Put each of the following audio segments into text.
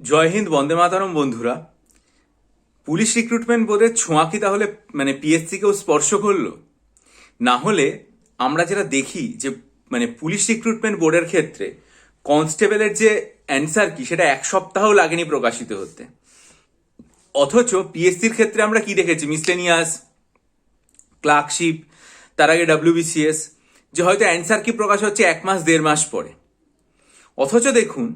জয় হিন্দ, বন্দে মাতারম বন্ধুরা। Police recruitment বোর্ডের ছোঁয়া কি তাহলে মানে পিএসসিকেও স্পর্শ করল। না হলে আমরা যেটা দেখি যে মানে পুলিশ রিক্রুটমেন্ট বোর্ডের ক্ষেত্রে কনস্টেবলের যে অ্যান্সার কি, সেটা এক সপ্তাহও লাগেনি প্রকাশিত হতে। অথচ পিএসসির ক্ষেত্রে আমরা কি দেখেছি? মিসলেনিয়াস ক্লার্কশিপ তার আগে ডাব্লিউবিসিএস যে হয়তো অ্যান্সার কি প্রকাশ হচ্ছে এক মাস, দেড় মাস পরে। অথচ দেখুন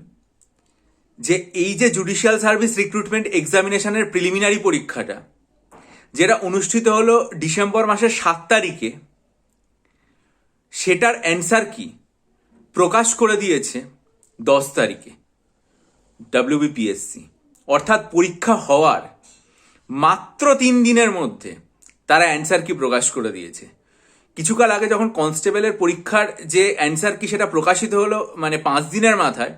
যে এই যে জুডিশিয়াল সার্ভিস রিক্রুটমেন্ট এক্সামিনেশনের প্রিলিমিনারি পরীক্ষাটা, যেটা অনুষ্ঠিত হলো ডিসেম্বর মাসের সাত তারিখে, সেটার অ্যান্সার কি? প্রকাশ করে দিয়েছে দশ তারিখে ডাব্লিউবিপিএসসি অর্থাৎ পরীক্ষা হওয়ার মাত্র তিন দিনের মধ্যে তারা অ্যান্সার কি প্রকাশ করে দিয়েছে। কিছুকাল আগে যখন কনস্টেবলের পরীক্ষার যে অ্যান্সার কি সেটা প্রকাশিত হলো মানে পাঁচ দিনের মাথায়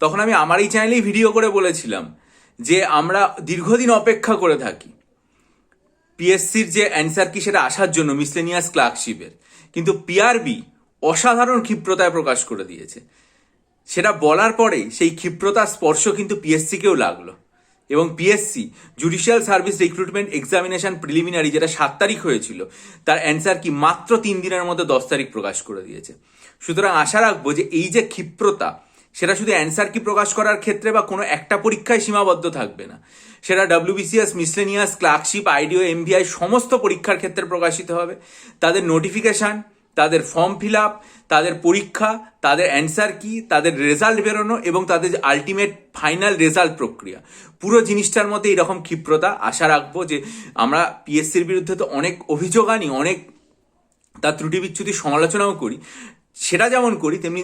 তখন আমি আমার এই চ্যানেলেই ভিডিও করে বলেছিলাম যে আমরা দীর্ঘদিন অপেক্ষা করে থাকি। পিএসসির যে অ্যান্সার কি সেটা আসার জন্য মিসলেনিয়াস ক্লার্কশিপের কিন্তু পিআরবি অসাধারণ ক্ষিপ্রতায় প্রকাশ করে দিয়েছে। সেটা বলার পরে সেই ক্ষিপ্রতার স্পর্শ কিন্তু পিএসসিকেও লাগল। এবং PSC judicial service recruitment examination preliminary যেটা সাত তারিখ হয়েছিল, তার অ্যান্সার কি মাত্র তিন দিনের মধ্যে দশ তারিখ প্রকাশ করে দিয়েছে। সুতরাং আশা রাখব যে এই যে ক্ষিপ্রতা সেটা শুধু অ্যান্সার কি প্রকাশ করার ক্ষেত্রে বা কোনো একটা পরীক্ষায় সীমাবদ্ধ থাকবে না। সেটা ডাব্লিউবিসিএস মিসলেনিয়াস ক্লার্কশিপ আইডিও এমবিআই সমস্ত পরীক্ষার ক্ষেত্রে প্রকাশিত হবে। তাদের নোটিফিকেশান তাদের ফর্ম ফিল আপ তাদের পরীক্ষা, তাদের অ্যান্সার কি, তাদের রেজাল্ট বেরোনো এবং তাদের আলটিমেট ফাইনাল রেজাল্ট প্রক্রিয়া। পুরো জিনিসটার মধ্যে এরকম ক্ষিপ্রতা আশা রাখব যে আমরা পিএসসির বিরুদ্ধে তো অনেক অভিযোগ আনি, অনেক তার ত্রুটি বিচ্যুতি সমালোচনাও করি। সেটা যেমন করি, তেমনি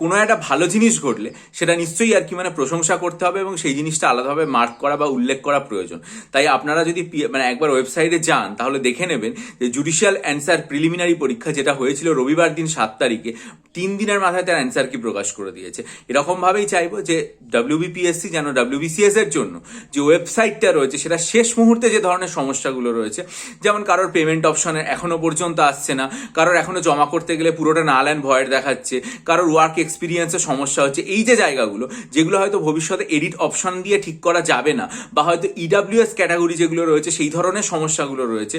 কোনো একটা ভালো জিনিস ঘটলে সেটা নিশ্চয়ই আর কি মানে প্রশংসা করতে হবে এবং সেই জিনিসটা আলাদাভাবে মার্ক করা বা উল্লেখ করা প্রয়োজন। তাই আপনারা যদি মানে একবার ওয়েবসাইটে যান, তাহলে দেখে নেবেন যে জুডিশিয়াল অ্যান্সার প্রিলিমিনারি পরীক্ষা যেটা হয়েছিল রবিবার দিন সাত তারিখে, তিন দিনের মাথায় তার অ্যান্সার কি প্রকাশ করে দিয়েছে। এরকমভাবেই চাইব যে ডাব্লিউবিপিএসসি যেন ডাব্লিউবিসিএস এর জন্য যে ওয়েবসাইটটা রয়েছে, সেটা শেষ মুহূর্তে যে ধরনের সমস্যাগুলো রয়েছে, যেমন কারোর পেমেন্ট অপশনে এখনও পর্যন্ত আসছে না, কারোর এখনও জমা করতে গেলে পুরোটা না ল্যান্ড ভয়ের দেখাচ্ছে, কারোর ওয়ার্ক এক্সপিরিয়েন্সের সমস্যা হচ্ছে এই যে জায়গাগুলো, যেগুলো হয়তো ভবিষ্যতে এডিট অপশন দিয়ে ঠিক করা যাবে না, বা হয়তো E ইডাব্লিউএস ক্যাটাগরি যেগুলো রয়েছে, সেই ধরনের সমস্যাগুলো রয়েছে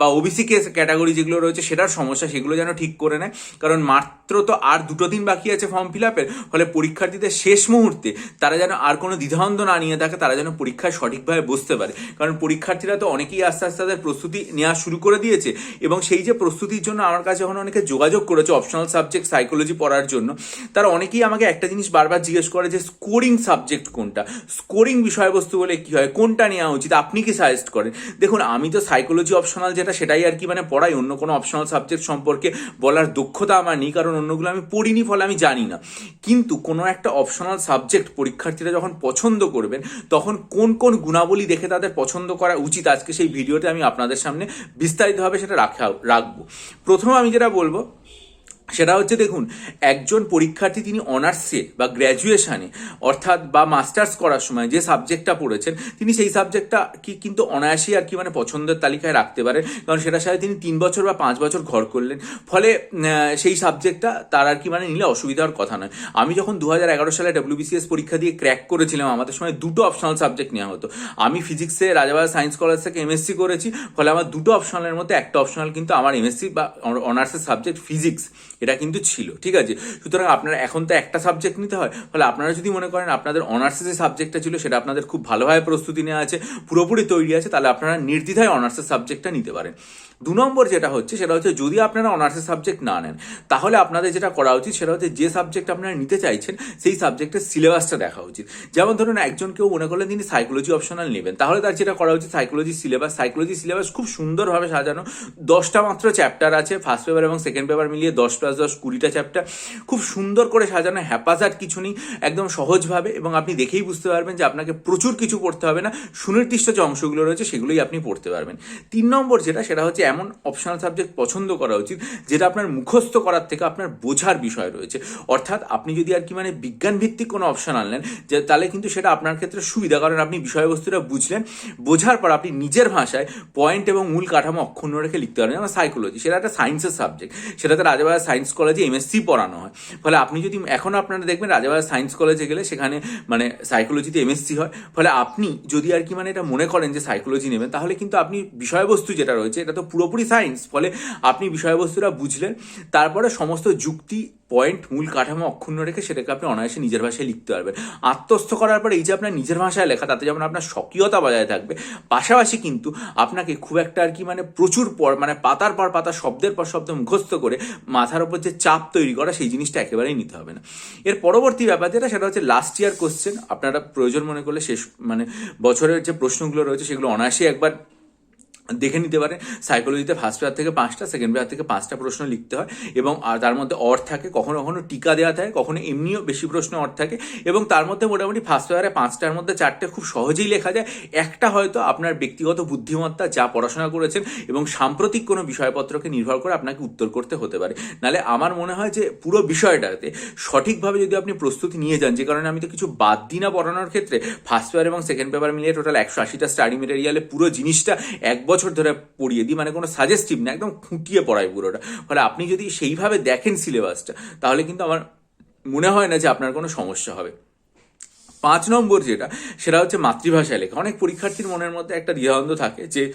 বা ওবিসি কেস ক্যাটাগরি যেগুলো রয়েছে, সেটার সমস্যা সেগুলো যেন ঠিক করে নেয়। কারণ মাত্র তো আর দুটো দিন বাকি আছে ফর্ম ফিল আপের ফলে পরীক্ষার্থীদের শেষ মুহূর্তে তারা যেন আর কোনো দ্বিধাদ্বন্দ্ব না নিয়ে থাকে, তারা যেন পরীক্ষায় সঠিকভাবে বসতে পারে। কারণ পরীক্ষার্থীরা তো অনেকেই আস্তে আস্তে তাদের প্রস্তুতি নেওয়া শুরু করে দিয়েছে, এবং সেই যে প্রস্তুতির জন্য আমার কাছে যখন অনেকে যোগাযোগ করেছে অপশনাল সাবজেক্ট সাইকোলজি পড়ার জন্য। তারা অনেকেই আমাকে একটা জিনিস বারবার জিজ্ঞেস করে যে স্কোরিং সাবজেক্ট কোনটা? স্কোরিং বিষয়বস্তু বলে কি হয়? কোনটা নেওয়া উচিত? আপনি কি সাজেস্ট করেন? দেখুন, আমি তো সাইকোলজি অপশনাল যেটা, সেটাই আর কি মানে পড়াই। অন্য কোনো অপশনাল সাবজেক্ট সম্পর্কে বলার দক্ষতা আমার নেই, কারণ অন্যগুলো আমি পড়িনি, ফলে আমি জানি না। কিন্তু কোনো একটা অপশনাল সাবজেক্ট পরীক্ষার্থীরা যখন পছন্দ করবেন, তখন কোন কোন গুণাবলী দেখে তাদের পছন্দ করা উচিত, আজকে সেই ভিডিওতে আমি আপনাদের সামনে বিস্তারিতভাবে সেটা রাখা, রাখব। প্রথম আমি যেটা বলব সেটা হচ্ছে দেখুন, একজন পরীক্ষার্থী তিনি অনার্সে বা গ্র্যাজুয়েশানে অর্থাৎ বা মাস্টার্স করার সময় যে সাবজেক্টটা পড়েছেন, তিনি সেই সাবজেক্টটা কি কিন্তু অনায়াসেই আর কি মানে পছন্দের তালিকায় রাখতে পারেন। কারণ সেটার সাথে তিনি তিন বছর বা পাঁচ বছর ঘর করলেন। ফলে সেই সাবজেক্টটা তার আর কি মানে নিলে অসুবিধার কথা নয়। আমি যখন দু হাজার এগারো সালে ডাব্লিউবিসিএস পরীক্ষা দিয়ে ক্র্যাক করেছিলাম, আমাদের সময় দুটো অপশনাল সাবজেক্ট নেওয়া হতো। আমি ফিজিক্সে রাজাবাজার সায়েন্স কলেজ থেকে এমএসসি করেছি, ফলে আমার দুটো অপশনালের মধ্যে একটা অপশনাল কিন্তু আমার এমএসসি বা অনার্সের সাবজেক্ট ফিজিক্স এটা কিন্তু ছিল, ঠিক আছে? সুতরাং আপনারা এখন তো একটা সাবজেক্ট নিতে হয়। ফলে আপনারা যদি মনে করেন আপনাদের অনার্সের যে সাবজেক্টটা ছিল, সেটা আপনাদের খুব ভালোভাবে প্রস্তুতি নেওয়া আছে, পুরোপুরি তৈরি আছে, তাহলে আপনারা নির্দ্বিধায় অনার্সের সাবজেক্টটা নিতে পারেন। দু নম্বর যেটা হচ্ছে, সেটা হচ্ছে যদি আপনারা অনার্সের সাবজেক্ট না নেন, তাহলে আপনাদের যেটা করা উচিত, সেটা হচ্ছে যে সাবজেক্ট আপনারা নিতে চাইছেন, সেই সাবজেক্টের সিলেবাসটা দেখা উচিত। যেমন ধরুন একজন কেউ মনে করলেন তিনি সাইকোলজি অপশনাল নেবেন, তাহলে তার যেটা করা উচিত সাইকোলজি সিলেবাস সাইকোলজি সিলেবাস খুব সুন্দরভাবে সাজানো, দশটা মাত্র চ্যাপ্টার আছে ফার্স্ট পেপার এবং সেকেন্ড পেপার মিলিয়ে দশ দশ কুড়িটা চ্যাপ্টার খুব সুন্দর করে সাজানো হ্যাপাজার কিছু নেই, একদম সহজভাবে এবং আপনি দেখেই বুঝতে পারবেন যে আপনাকে প্রচুর কিছু পড়তে হবে না। সুনির্দিষ্ট যে অংশগুলো রয়েছে সেগুলোই আপনি পড়তে পারবেন। তিন নম্বর যেটা, সেটা হচ্ছে এমন অপশনাল সাবজেক্ট পছন্দ করা উচিত যেটা আপনার মুখস্থ করার থেকে আপনার বোঝার বিষয় রয়েছে। অর্থাৎ আপনি যদি আর কি মানে বিজ্ঞান ভিত্তিক কোনো অপশন আনলেন, যে তাহলে কিন্তু সেটা আপনার ক্ষেত্রে সুবিধা, কারণ আপনি বিষয়বস্তুটা বুঝলেন, বোঝার পর আপনি নিজের ভাষায় পয়েন্ট এবং মূল কাঠামো অক্ষুণ্ণ রেখে লিখতে পারবেন যেমন সাইকোলজি সেটা একটা সায়েন্সের সাবজেক্ট সেটাতে রাজাবাজার সায়েন্স সায়েন্স কলেজে এমএসসি পড়ানো হয়। ফলে আপনি যদি এখন আপনারা দেখবেন রাজাবাজার সায়েন্স কলেজে গেলে সেখানে মানে সাইকোলজিতে এমএসসি হয়। ফলে আপনি যদি আর কি মানে এটা মনে করেন যে সাইকোলজি নেবেন, তাহলে কিন্তু আপনি বিষয়বস্তু যেটা রয়েছে এটা তো পুরোপুরি সায়েন্স। ফলে আপনি বিষয়বস্তুটা বুঝলেন, তারপরে সমস্ত যুক্তি, পয়েন্ট, মূল কাঠামো অক্ষুণ্ণ রেখে সেটাকে আপনি অনায়াসে নিজের ভাষায় লিখতে পারবেন। আত্মস্থ করার পরে এই যে আপনার নিজের ভাষায় লেখা, তাতে যেমন আপনার স্বকীয়তা বজায় থাকবে, পাশাপাশি কিন্তু আপনাকে খুব একটা আর কি মানে প্রচুর পর মানে পাতার পর পাতা, শব্দের পর শব্দ মুখস্থ করে মাথার উপর যে চাপ তৈরি করা, সেই জিনিসটা একেবারেই নিতে হবে না। এর পরবর্তী ব্যাপার যেটা, সেটা হচ্ছে লাস্ট ইয়ার কোশ্চেন আপনারা প্রয়োজন মনে করলে শেষ মানে বছরের যে প্রশ্নগুলো রয়েছে, সেগুলো অনায়াসে একবার দেখে নিতে পারেন সাইকোলজিতে ফার্স্ট পেয়ার থেকে পাঁচটা সেকেন্ড পেয়ার থেকে পাঁচটা প্রশ্ন লিখতে হয় এবং আর তার মধ্যে অর থাকে, কখনো কখনো টিকা দেওয়া থাকে, কখনো এমনিও বেশি প্রশ্ন অর থাকে এবং তার মধ্যে মোটামুটি ফার্স্ট পেয়ারে পাঁচটার মধ্যে চারটে খুব সহজেই লেখা যায়। একটা হয়তো আপনার ব্যক্তিগত বুদ্ধিমত্তা, যা পড়াশোনা করেছেন এবং সাম্প্রতিক কোনো বিষয়পত্রকে নির্ভর করে আপনাকে উত্তর করতে হতে পারে। নালে আমার মনে হয় যে পুরো বিষয়টাতে সঠিকভাবে যদি আপনি প্রস্তুতি নিয়ে যান, যে কারণে আমি তো কিছু বাদ দিই না পড়ানোর ক্ষেত্রে ফার্স্ট পেপার এবং সেকেন্ড পেপার মিলিয়ে টোটাল একশো আশিটা স্টাডি মেটেরিয়ালে পুরো জিনিসটা এক বছর ধরে পড়িয়ে দিই মানে কোনো সাজেস্টিভ না, একদম খুঁটিয়ে পড়াই পুরোটা। ফলে আপনি যদি সেইভাবে দেখেন সিলেবাসটা তাহলে কিন্তু আমার মনে হয় না যে আপনার কোনো সমস্যা হবে। পাঁচ নম্বর যেটা, সেটা হচ্ছে মাতৃভাষায় লেখা। অনেক পরীক্ষার্থীর মনের মধ্যে একটা দ্বিধাদ্বন্দ্ব থাকে যে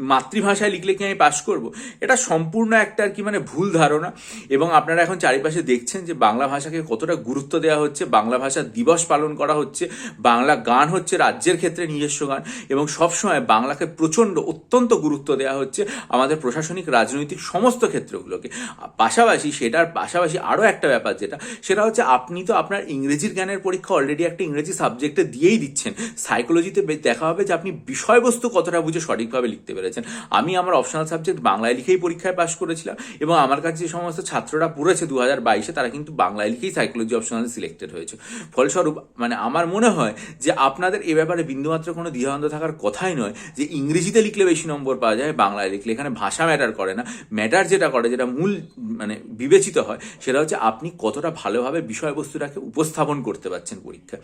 মাতৃভাষায় লিখলে কি আমি পাশ করব? এটা সম্পূর্ণ একটা আর কি মানে ভুল ধারণা। এবং আপনারা এখন চারিপাশে দেখছেন যে বাংলা ভাষাকে কতটা গুরুত্ব দেওয়া হচ্ছে, বাংলা ভাষা দিবস পালন করা হচ্ছে, বাংলা গান হচ্ছে রাজ্যের ক্ষেত্রে নিজস্ব গান, এবং সবসময় বাংলাকে প্রচণ্ড, অত্যন্ত গুরুত্ব দেওয়া হচ্ছে আমাদের প্রশাসনিক, রাজনৈতিক সমস্ত ক্ষেত্রগুলোকে। পাশাপাশি সেটার পাশাপাশি আরও একটা ব্যাপার যেটা, সেটা হচ্ছে আপনি তো আপনার ইংরেজির জ্ঞানের পরীক্ষা অলরেডি একটা ইংরেজি সাবজেক্টে দিয়েই দিচ্ছেন। সাইকোলজিতে দেখা হবে যে আপনি বিষয়বস্তু কতটা বুঝে সঠিকভাবে লিখতে পেরেছেন। আমি আমার অপশনাল সাবজেক্ট বাংলায় লিখেই পরীক্ষায় পাশ করেছিলাম এবং আমার কাছে যে সমস্ত ছাত্ররা পড়েছে দু হাজার বাইশে, তারা কিন্তু বাংলায় লিখেই সাইকোলজি অপশনাল সিলেক্টেড হয়েছে। ফলস্বরূপ মানে আমার মনে হয় যে আপনাদের এ ব্যাপারে বিন্দুমাত্র কোনো দ্বিধাদ্বন্দ্ব থাকার কথাই নয় যে ইংরেজিতে লিখলে বেশি নম্বর পাওয়া যায়, বাংলায় লিখলে এখানে ভাষা ম্যাটার করে না। ম্যাটার যেটা করে, যেটা মূল মানে বিবেচিত হয়, সেটা হচ্ছে আপনি কতটা ভালোভাবে বিষয়বস্তুটাকে উপস্থাপন করতে পারছেন পরীক্ষায়।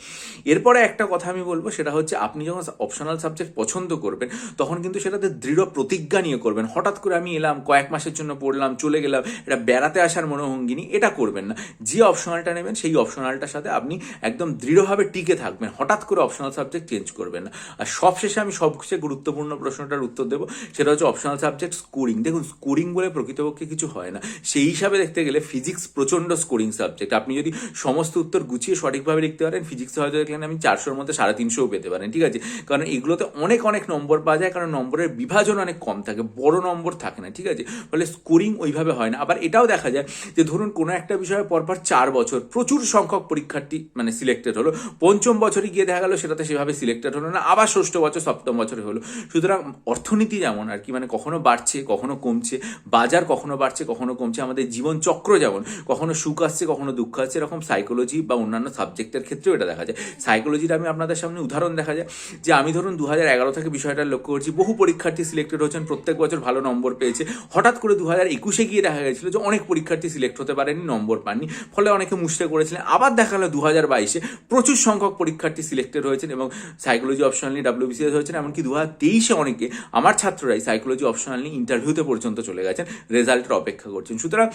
এরপরে একটা কথা আমি বলব, সেটা হচ্ছে আপনি যখন অপশনাল সাবজেক্ট পছন্দ করবেন, তখন কিন্তু সেটাতে দৃঢ় প্রতিজ্ঞা নিয়ে করবেন। হঠাৎ করে আমি এলাম, কয়েক মাসের জন্য পড়লাম, চলে গেলাম, এটা বেড়াতে আসার মনোভঙ্গিনী, এটা করবেন না। যে অপশনালটা নেবেন, সেই অপশনালটার সাথে আপনি একদম দৃঢ়ভাবে টিকে থাকবেন। হঠাৎ করে অপশনাল সাবজেক্ট চেঞ্জ করবেন না। আর সবশেষে আমি সবচেয়ে গুরুত্বপূর্ণ প্রশ্নটার উত্তর দেবো, সেটা হচ্ছে অপশনাল সাবজেক্ট স্কোরিং দেখুন স্কোরিং বলে প্রকৃতপক্ষে কিছু হয় না। সেই হিসাবে দেখতে গেলে ফিজিক্স প্রচণ্ড স্কোরিং সাবজেক্ট আপনি যদি সমস্ত উত্তর গুছিয়ে সঠিকভাবে লিখতে পারেন ফিজিক্সে হয়তো দেখলেন আমি চারশোর মধ্যে সাড়ে তিনশোও পেতে পারেন, ঠিক আছে? কারণ এগুলোতে অনেক অনেক নম্বর পাওয়া যায়, কারণ নম্বরের বিভাজন অনেক কম থাকে, বড় নম্বর থাকে না, ঠিক আছে? ফলে স্কোরিং ওইভাবে হয় না। আবার এটাও দেখা যায় যে ধরুন কোনো একটা বিষয়ে পরপর চার বছর প্রচুর সংখ্যক পরীক্ষার্থী মানে সিলেক্টেড হলো, পঞ্চম বছরে গিয়ে দেখা গেলো সেটাতে সেভাবে সিলেক্টেড হলো না, আবার ষষ্ঠ বছর, সপ্তম বছরে হলো। সুতরাং অর্থনীতি যেমন আর কি মানে কখনো বাড়ছে, কখনো কমছে, বাজার কখনো বাড়ছে, কখনো কমছে, আমাদের জীবন চক্র যেমন, কখনো সুখ আসছে, কখনো দুঃখ আসছে, এরকম সাইকোলজি বা অন্যান্য সাবজেক্টের ক্ষেত্রেও এটা দেখা যায়। সাইকোলজির আমি আপনাদের সামনে উদাহরণ দেখা যায় যে আমি ধরুন দু হাজার এগারো থেকে বিষয়টা লক্ষ্য করছি, বহু পরীক্ষার্থী সিলেক্টেড হয়েছেন, প্রত্যেক বছর ভালো নম্বর পেয়েছে। হঠাৎ করে দু হাজার একুশে গিয়ে দেখা গেছিল যে অনেক পরীক্ষার্থী সিলেক্ট হতে পারেনি, নম্বর পাননি, ফলে অনেকে মুষ্টে করেছিলেন আবার দেখা গেলো দু হাজার বাইশে প্রচুর সংখ্যক পরীক্ষার্থী সিলেক্টেড হয়েছেন এবং সাইকোলজি অপশনাল নিয়ে ডাব্লিউবিসিএস হয়েছেন, এমনকি দু হাজার তেইশে অনেকে আমার ছাত্ররাই সাইকোলজি অপশনাল নিয়ে ইন্টারভিউতে পর্যন্ত চলে গেছেন রেজাল্টের অপেক্ষা করছেন। সুতরাং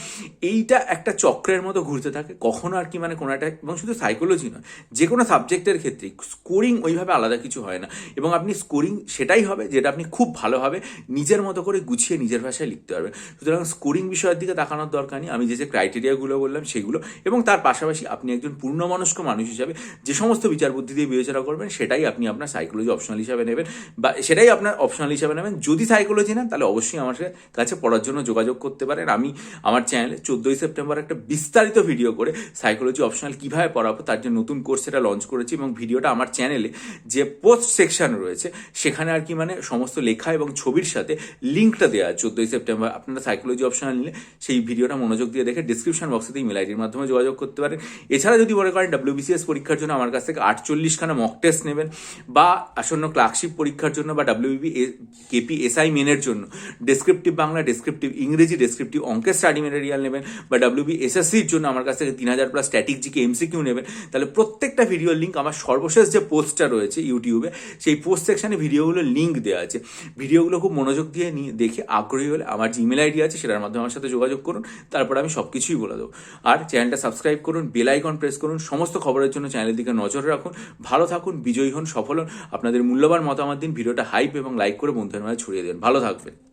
এইটা একটা চক্রের মতো ঘুরতে থাকে, কখনো আর কি মানে কোনো একটা, এবং শুধু সাইকোলজি নয়, যে কোনো সাবজেক্টের ক্ষেত্রে স্কোরিং ওইভাবে আলাদা কিছু হয় না, এবং আপনি স্কোরিং সেটাই হবে যেটা আপনি খুব ভালোভাবে নিজের মতো করে গুছিয়ে নিজের ভাষায় লিখতে পারবেন সুতরাং স্কোরিং বিষয়ের দিকে তাকানোর দরকার নেই। আমি যে যে ক্রাইটেরিয়াগুলো বললাম সেগুলো এবং তার পাশাপাশি আপনি একজন পূর্ণমনস্ক মানুষ হিসাবে যে সমস্ত বিচার বুদ্ধি দিয়ে বিবেচনা করবেন, সেটাই আপনি আপনার সাইকোলজি অপশনাল হিসাবে নেবেন বা সেটাই আপনার অপশনাল হিসাবে নেবেন। যদি সাইকোলজি নেন, তাহলে অবশ্যই আমার কাছে পড়ার জন্য যোগাযোগ করতে পারেন। আমি আমার চ্যানেলে চোদ্দোই সেপ্টেম্বর একটা বিস্তারিত ভিডিও করে সাইকোলজি অপশনাল কীভাবে পড়াবো, তার যে নতুন কোর্স সেটা লঞ্চ করেছি এবং ভিডিওটা আমার চ্যানেলে যে পোস্ট সেকশন রয়েছে, সেখানে আর কি মানে সমস্ত লেখা এবং ছবির সাথে লিঙ্কটা দেওয়া আছে চোদ্দোই সেপ্টেম্বর। আপনারা সাইকোলজি অপশনাল নিলে সেই ভিডিওটা মনোযোগ দিয়ে দেখে ডিসক্রিপশন বক্সে ইমেল আইডির মাধ্যমে যোগাযোগ করতে পারেন। এছাড়া যদি মনে করেন ডাব্লিউবিসিএস পরীক্ষার জন্য আমার কাছ থেকে আটচল্লিশখানা মক টেস্ট নেবেন বা আসন্ন ক্লার্কশিপ পরীক্ষার জন্য বা ডাব্লিউবি কেপি এসআই মেনের জন্য ডেসক্রিপটিভ বাংলা ডেসক্রিপটিভ ইংরেজি ডেসক্রিপটিভ অঙ্কের স্টাডি মেটেরিয়াল নেবেন বা ডাব্লিউবি এসএসসির জন্য আমার কাছ থেকে তিন হাজার প্লাস স্ট্যাটিক জিকে এমসিকিউ নেবেন। তাহলে প্রত্যেকটা ভিডিওর লিঙ্ক আমার সর্বশেষ যে পোস্টটা রয়েছে ইউটিউবে সেই পোস্ট সেকশনে ভিডিওগুলোর লিঙ্ক দেওয়া আছে। ভিডিও ভিডিওগুলো খুব মনোযোগ দিয়ে নিয়ে দেখে আগ্রহী হলে আমার যে ইমেল আইডি আছে সেটার মাধ্যমে আমার সাথে যোগাযোগ করুন, তারপর আমি সব কিছুই বলে দেবো। আর চ্যানেলটা সাবস্ক্রাইব করুন, বেল আইকন প্রেস করুন, সমস্ত খবরের জন্য চ্যানেলের দিকে নজর রাখুন। ভালো থাকুন, বিজয়ী হন, সফল হন। আপনাদের মূল্যবান মতামত দিন, ভিডিওটা হাইপ এবং লাইক করে বন্ধুদের মাঝে ছড়িয়ে দেন। ভালো থাকবেন।